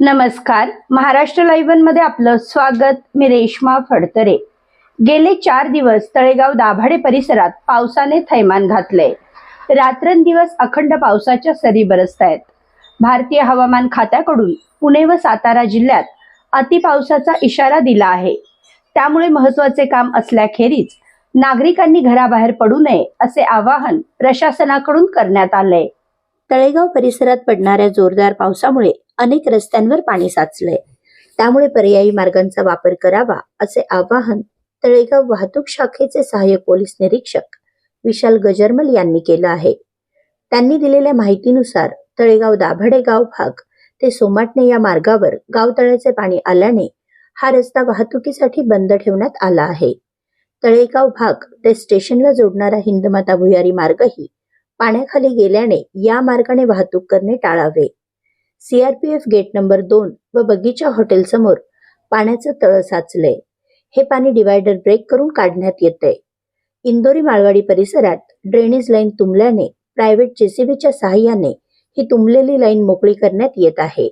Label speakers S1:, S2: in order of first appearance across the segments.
S1: नमस्कार. महाराष्ट्र लाईव्हमध्ये आपलं स्वागत. मी रेश्मा फडतरे. गेले चार दिवस तळेगाव दाभाडे परिसरात पावसाने थैमान घातले रात्रंदिवस अखंड पावसाच्या सरी बरसत आहेत भारतीय हवामान खात्याकडून पुणे व सातारा जिल्ह्यात अतिपावसाचा इशारा दिला आहे. त्यामुळे महत्त्वाचे काम असल्याखेरीज नागरिकांनी घराबाहेर पडू नये असे आवाहन प्रशासनाकडून करण्यात आलंय. तळेगाव परिसरात पडणाऱ्या जोरदार पावसामुळे अनेक रस्त्यांवर पाणी साचलंय. त्यामुळे पर्यायी मार्गांचा वापर करावा असे आवाहन तळेगाव वाहतूक शाखेचे सहाय्यक पोलीस निरीक्षक विशाल गजरमल यांनी केलं आहे. त्यांनी दिलेल्या माहितीनुसार तळेगाव दाभडे गाव भाग ते सोमाटणे या मार्गावर गाव तळ्याचे पाणी आल्याने हा रस्ता वाहतुकीसाठी बंद ठेवण्यात आला आहे. तळेगाव भाग ते स्टेशनला जोडणारा हिंदमाता भुयारी मार्गही पाण्याखाली गेल्याने या मार्गाने वाहतूक करणे टाळावे. सीआरपीएफ गेट नंबर दोन व बगीचा हॉटेल समोर पाण्याचं तळ साचलंय. हे पाणी डिवायडर ब्रेक करून काढण्यात येतंय. इंदोरी माळवाडी परिसरात ड्रेनेज लाईन तुंबल्याने प्रायव्हेट जेसीबीच्या सहाय्याने ही तुंबलेली लाईन मोकळी करण्यात येत आहे.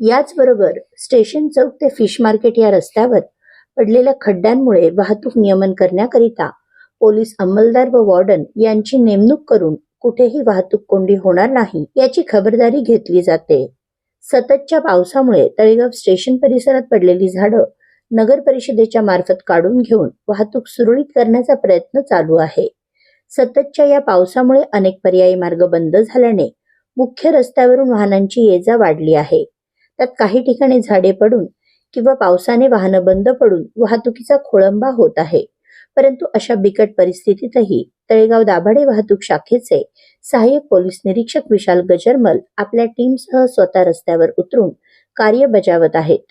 S1: याचबरोबर स्टेशन चौक ते फिश मार्केट या रस्त्यावर पडलेल्या खड्ड्यांमुळे वाहतूक नियमन करण्याकरिता पोलीस अंमलदार व वॉर्डन यांची नेमणूक करून कुठेही वाहतूक कोंडी होणार नाही याची खबरदारी घेतली जाते. सततच्या पावसामुळे तळेगाव स्टेशन परिसरात पडलेली झाडं नगर परिषदेच्या मार्फत काढून घेऊन वाहतूक सुरळीत करण्याचा प्रयत्न चालू आहे. सततच्या या पावसामुळे अनेक पर्यायी मार्ग बंद झाल्याने मुख्य रस्त्यावरून वाहनांची ये जा वाढली आहे. त्यात काही ठिकाणी झाडे पडून किंवा पावसाने वाहनं बंद पडून वाहतुकीचा खोळंबा होत आहे. परंतु अशा बिकट परिस्थितीतही तळेगाव दाभाडे वाहतूक शाखेचे सहाय्यक पोलीस निरीक्षक विशाल गजरमल आपल्या टीमसह स्वतः रस्त्यावर उतरून कार्य बजावत आहेत.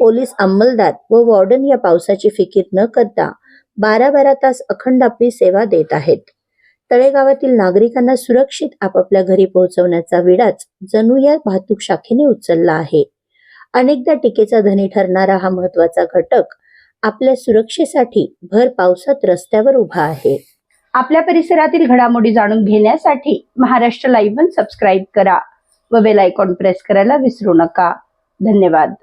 S1: पोलीस अंमलदार व वॉर्डन या पावसाची फिकीर न करता बारा बारा तास अखंड आपली सेवा देत आहेत. तळेगावातील नागरिकांना सुरक्षित आपापल्या घरी पोहोचवण्याचा विडाच जणू या वाहतूक शाखेने उचलला आहे. अनेकदा टीकेचा धनी ठरणारा हा महत्त्वाचा घटक आपल्या सुरक्षेसाठी भर पावसात रस्त्यावर उभा आहे. आपल्या परिसरातील घडामोडी जाणून घेण्यासाठी महाराष्ट्र लाईव्ह सबस्क्राईब करा व बेल आयकॉन प्रेस करायला विसरू नका. धन्यवाद.